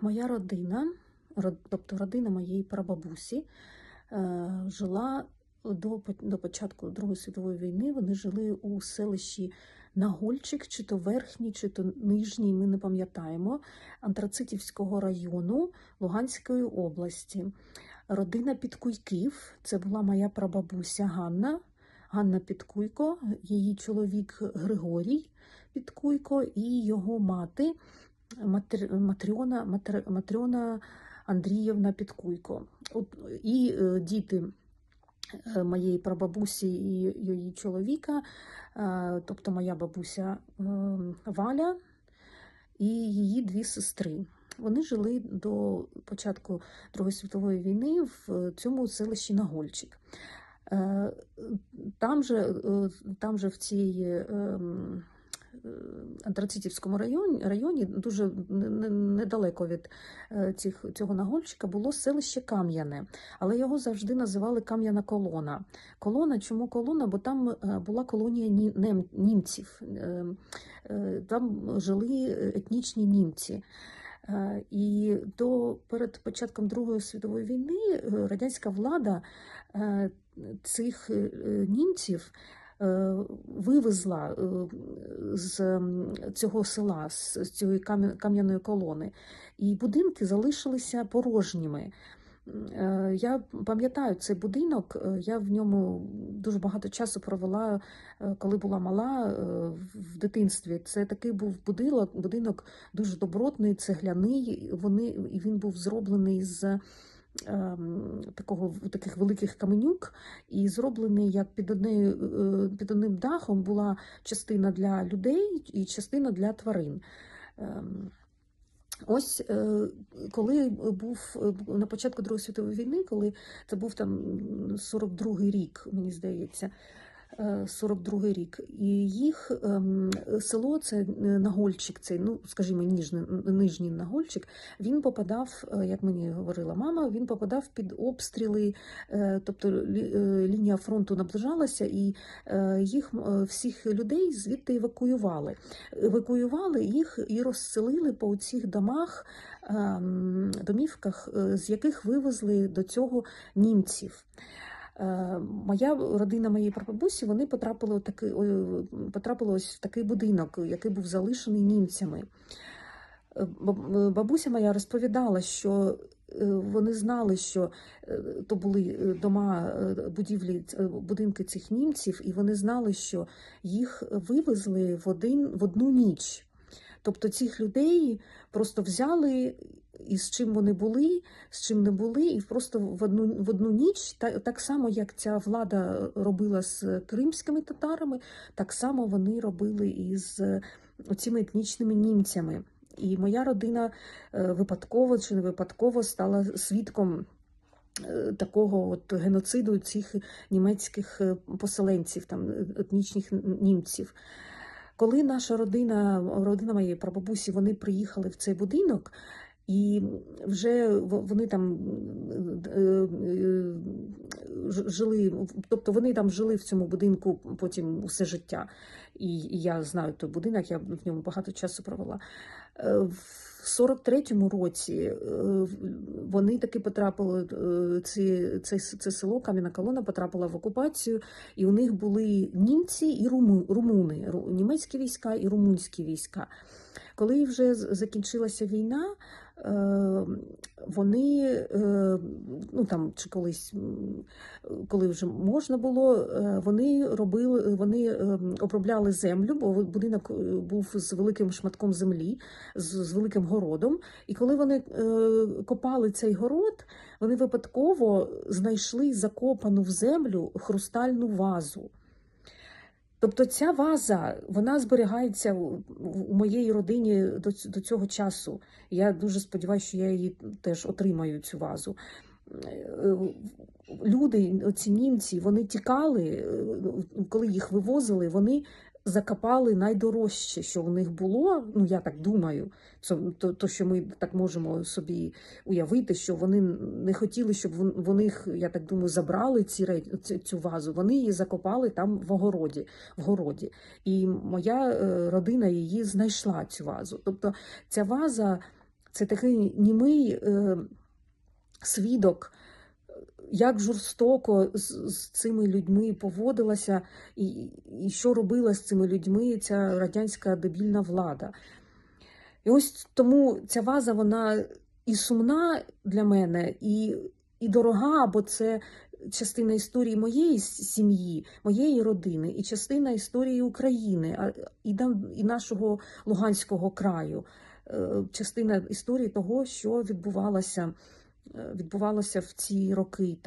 Моя родина, тобто родина моєї прабабусі, е, жила до, до початку Другої світової війни. Вони жили у селищі Нагольчик, чи то верхній, чи то нижній, ми не пам'ятаємо, Антрацитівського району Луганської області. Родина Підкуйків, це була моя прабабуся Ганна, Ганна Підкуйко, її чоловік Григорій Підкуйко і його мати Матр- Матрьона, Матр- Матрьона Андріївна Підкуйко. І е, діти е, моєї прабабусі і її чоловіка, е, тобто моя бабуся Валя і її дві сестри. Вони жили до початку Другої світової війни в цьому селищі Нагольчик. Там же, там же в цій Антрацитівському районі, районі дуже не- не- недалеко від е, цих, цього нагольчика було селище Кам'яне, але його завжди називали Кам'яна колона. Колона, чому колона? Бо там е, була колонія німців, Е, е, там жили етнічні німці. Е, І до перед початком Другої світової війни е, радянська влада е, цих е, німців е, вивезла е, з цього села, з цієї кам'яної колони, і будинки залишилися порожніми. Е, Я пам'ятаю цей будинок, е, я в ньому дуже багато часу провела, е, коли була мала в дитинстві. Це такий був будинок, будинок дуже добротний, цегляний. Вони, і він був зроблений з такого, таких великих каменюк, і зроблений як під, однею, е, під одним дахом була частина для людей і частина для тварин. Ем, Ось е, коли був е, на початку Другої світової війни, коли це був там 42-й рік, мені здається, е, 42-й рік, і їх ем, село, це е, Нагольчик, цей, ну скажімо, ніжний, нижній Нагольчик, він попадав, е, як мені говорила мама, він попадав під обстріли, е, тобто е, лінія фронту наближалася, і е, їх е, всіх людей звідти евакуювали. Евакуювали їх і розселили по цих домах, ем, домівках, е, з яких вивезли до цього німців. Е, Моя родина моєї прабабусі вони потрапили, у такий, потрапили ось в такий будинок, який був залишений німцями. Е, е, Бабуся моя розповідала, що вони знали, що то були дома, будівлі, будинки цих німців, і вони знали, що їх вивезли в, один, в одну ніч. Тобто цих людей просто взяли і з чим вони були, з чим не були, і просто в одну, в одну ніч, та, так само, як ця влада робила з кримськими татарами, так само вони робили і з цими етнічними німцями. І моя родина е, випадково чи не випадково стала свідком е, такого от геноциду цих німецьких е, поселенців, там е, етнічних німців. Коли наша родина, родина моєї прабабусі, вони приїхали в цей будинок, і вже вони там е, е, ж- жили, тобто вони там жили в цьому будинку потім усе життя. І, я знаю той будинок, я в ньому багато часу провела. Е, В 43-му році е, вони таки потрапили, е, ці, це, це село Кам'яна Колона потрапила в окупацію, і у них були німці і руму, румуни, ру- німецькі війська і румунські війська. Коли вже закінчилася війна, е, вони е, ну там чи колись, коли вже можна було, е, вони робили, вони е, обробляли землю, бо будинок е, був з великим шматком землі, з, з великим городом. І коли вони е, копали цей город, вони випадково знайшли закопану в землю хрустальну вазу. Тобто ця ваза вона зберігається у моєї родині до, до цього часу. Я дуже сподіваюся, що я її теж отримаю цю вазу. Е, Люди, ці німці, вони тікали, е, коли їх вивозили, вони закопали найдорожче, що у них було. Ну я так думаю, то, то, що ми так можемо собі уявити, що вони не хотіли, щоб вон- вони я так думаю, забрали ці цю- цю вазу. Вони її закопали там в огороді. В городі. І моя е, родина її знайшла цю вазу. Тобто ця ваза Це такий німий е, свідок, як жорстоко з, з цими людьми поводилася, і, і що робила з цими людьми ця радянська дебільна влада. І ось тому ця ваза, вона і сумна для мене, і, і дорога, бо це частина історії моєї сім'ї, моєї родини, і частина історії України, і, і нашого Луганського краю, Е, частина історії того, що відбувалося, відбувалося в ці роки.